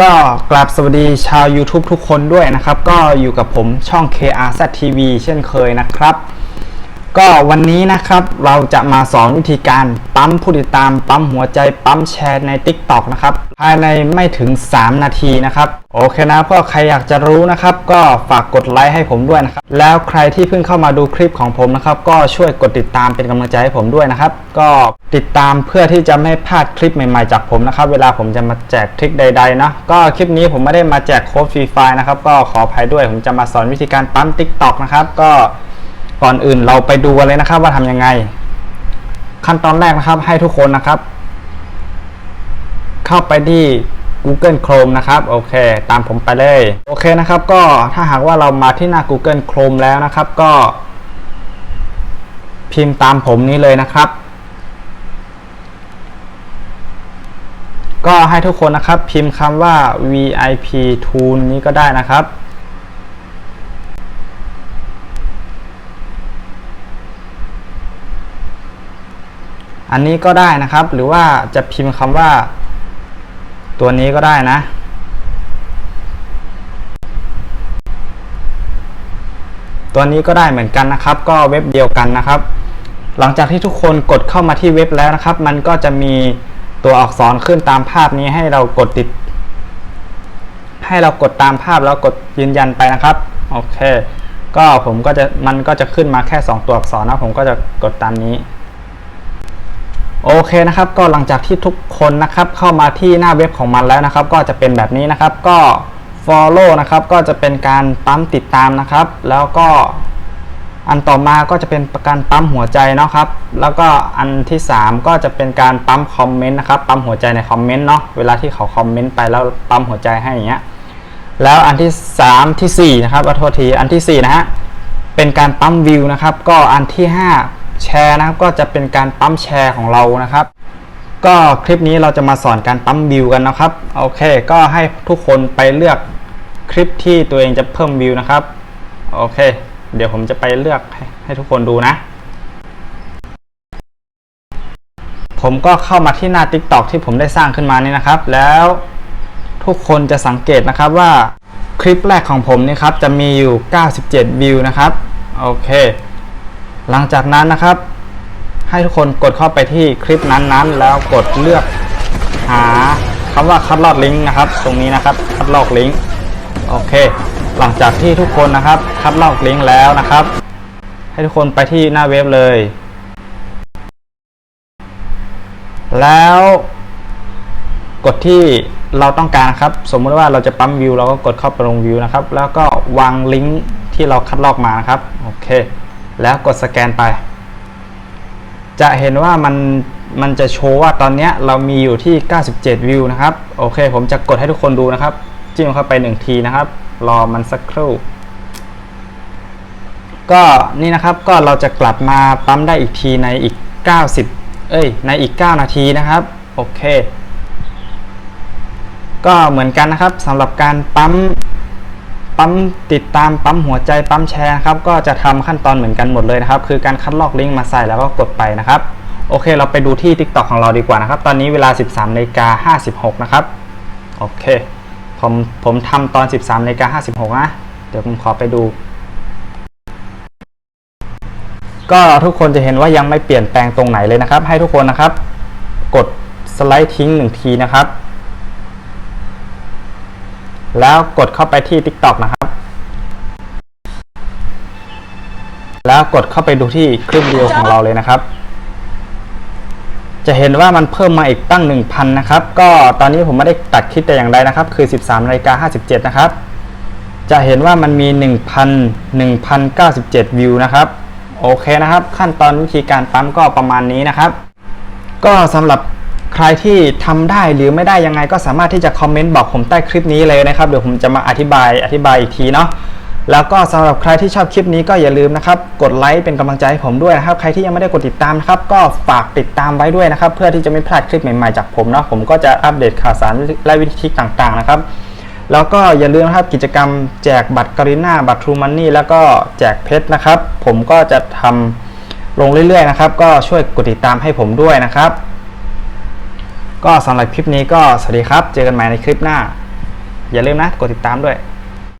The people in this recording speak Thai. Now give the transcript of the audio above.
ก็กราบสวัสดีชาว YouTube ทุกคนด้วยนะครับ ก็อยู่กับผมช่อง KRZ TV เช่นเคยนะครับ ก็วันนี้นะครับเราจะมาสอนวิธีการปั๊มผู้ติดตามปั๊มหัวใจปั๊มแชร์ใน TikTok นะครับภายในไม่ถึง 3 นาทีนะครับโอเคนะเพื่อใครอยากจะรู้นะครับ ก็ฝากกดไลค์ให้ผมด้วยนะครับแล้วใครที่เพิ่งเข้ามาดูคลิปของผมนะครับ ก็ช่วยกดติดตามเป็นกำลังใจให้ผมด้วยนะครับ ก็ติดตามเพื่อที่จะไม่พลาดคลิปใหม่ๆจากผมนะครับ เวลาผมจะมาแจกทริคใดๆนะก็คลิปนี้ผมไม่ได้มาแจกโค้ดฟรีไฟล์นะครับก็ขออภัยด้วยผมจะมาสอนวิธีการปั๊ม TikTok นะครับก็ ก่อนอื่นเราไปดูกันเลยนะครับว่าทำยังไง ขั้นตอนแรกนะครับให้ทุกคนนะครับ เข้าไปที่ Google Chrome นะครับโอเค ตามผมไปเลยโอเคนะครับ ก็ถ้าหากว่าเรามาที่หน้า Google Chrome แล้วนะครับ ก็ พิมพ์ตามผมนี้เลยนะครับ ก็ให้ทุกคนนะครับ พิมพ์คำว่า VIP Tool นี้ก็ได้นะครับ อันนี้ก็ได้นะครับ หรือว่าจะพิมพ์คำว่า ตัวนี้ก็ได้นะตัวนี้ก็ได้เหมือนกันนะครับ ก็เว็บเดียวกันนะครับ หลังจากที่ทุกคนกดเข้ามาที่เว็บแล้วนะครับ มันก็จะมีตัวอักษรขึ้นตามภาพนี้ให้เรากดติด ให้เรากดตามภาพแล้วกดยืนยันไปนะครับโอเค ก็ผมก็จะมันก็จะขึ้นมาแค่ 2 ตัวอักษรนะผมก็จะกดตามนี้ โอเคนะครับก็หลังจากที่ทุกคนนะครับเข้ามาที่หน้าเว็บของมันแล้วนะครับ ก็จะเป็นแบบนี้นะครับก็ follow นะครับก็จะเป็นการปั๊มติดตามนะครับ แล้วก็อันต่อมาก็จะเป็นการปั๊มหัวใจเนาะครับแล้วก็อันที่ 3 ก็จะเป็นการปั๊มคอมเมนต์นะครับปั๊มหัวใจในคอมเมนต์เนาะเวลาที่เขาคอมเมนต์ไปแล้วปั๊มหัวใจให้อย่างเงี้ยแล้วอันที่ 3 ทีสี่4นะครับขอโทษทีอันทีสี่4นะฮะเป็นการปั๊มวิวนะครับก็อันที่ 5 แชร์นะครับก็จะเป็นการปั๊มแชร์ของเรานะครับ ก็คลิปนี้เราจะมาสอนการปั๊มวิวกันนะครับโอเค ก็ให้ทุกคนไปเลือกคลิปที่ตัวเองจะเพิ่มวิวนะครับโอเค เดี๋ยวผมจะไปเลือกให้ใหทุกคนดูนะ ผมก็เข้ามาที่หน้า TikTok ที่ผมได้สร้างขึ้นมานี่นะครับ แล้วทุกคนจะสังเกตนะครับว่าคลิปแรกของผมนี่ครับจะมีอยู่ 97 วิวนะครับ โอเค หลังจากนั้นนะครับ ให้ทุกคนกดเข้าไปที่คลิปนั้นๆ แล้วกดเลือกหาคำว่าคัดลอกลิงก์นะครับ ตรงนี้นะครับคัดลอกลิงก์โอเค หลังจากที่ทุกคนนะครับ คัดลอกลิงก์แล้วนะครับ ให้ทุกคนไปที่หน้าเว็บเลย แล้วกดที่เราต้องการครับ สมมติว่าเราจะปั๊มวิวเราก็กดเข้าไปลงวิวนะครับ แล้วก็วางลิงก์ที่เราคัดลอกมานะครับ โอเค แล้วกดสแกนไป จะเห็นว่ามันมันจะโชว์ว่าตอนนี้เรามีอยู่ที่ 97 วิวนะครับ โอเค ผมจะกดให้ทุกคนดูนะครับ จิ้มเข้าไป 1 ทีนะครับ รอมันสักครู่ ก็นี่นะครับก็เราจะกลับมาปั๊มได้อีกทีในอีก 90 เอ้ย ในอีก 9 นาทีนะครับ โอเค ก็เหมือนกันนะครับสำหรับการปั๊ม ปั๊มติดตามปั๊มหัวใจปั๊มแชร์ครับก็จะทำขั้นตอนเหมือนกันหมดเลยนะครับ คือการคัดลอกลิงก์มาใส่แล้วก็กดไปนะครับโอเค เราไปดูที่ TikTok ของเราดีกว่านะครับ ตอนนี้เวลา 13นาฬิกา56 นะครับ โอเค ผมผมทำตอน 13นาฬิกา56 นะ เดี๋ยวผมขอไปดู ก็ทุกคนจะเห็นว่ายังไม่เปลี่ยนแปลงตรงไหนเลยนะครับ ให้ทุกคนนะครับ กดสไลด์ทิ้งหนึ่งทีนะครับ แล้วกดเข้าไปที่ TikTok นะครับ แล้วกดเข้าไปดูที่คลิปวิดีโอของเราเลยนะครับ จะเห็นว่ามันเพิ่มมาอีกตั้ง 1,000 นะครับ ก็ตอนนี้ผมไม่ได้ตัดคลิปแต่อย่างใดนะครับ คือ 13นาฬิกา57 นะครับ จะเห็นว่ามันมี 1,000 1,097 วิวนะครับ โอเคนะครับ ขั้นตอนวิธีการปั๊มก็ประมาณนี้นะครับ ก็สำหรับ ใครที่ทำได้หรือไม่ได้ยังไงก็สามารถที่จะคอมเมนต์บอกผมใต้คลิปนี้เลยนะครับเดี๋ยวผมจะมาอธิบายอธิบายอีกทีเนาะแล้วก็สำหรับใครที่ชอบคลิปนี้ก็อย่าลืมนะครับ กดไลค์เป็นกำลังใจให้ผมด้วยนะครับ ใครที่ยังไม่ได้กดติดตามนะครับ ก็ฝากติดตามไว้ด้วยนะครับ เพื่อที่จะไม่พลาดคลิปใหม่ๆจากผมเนาะผมก็จะอัปเดตข่าวสารและวิธีต่างๆนะครับ แล้วก็อย่าลืมนะครับกิจกรรมแจกบัตรการีนาบัตรทรูมันนี่แล้วก็แจกเพชรนะครับ ผมก็จะทำลงเรื่อยๆนะครับ ก็ช่วยกดติดตามให้ผมด้วยนะครับ ก็สำหรับคลิปนี้ก็สวัสดีครับ เจอกันใหม่ในคลิปหน้า อย่าลืมนะ กดติดตามด้วย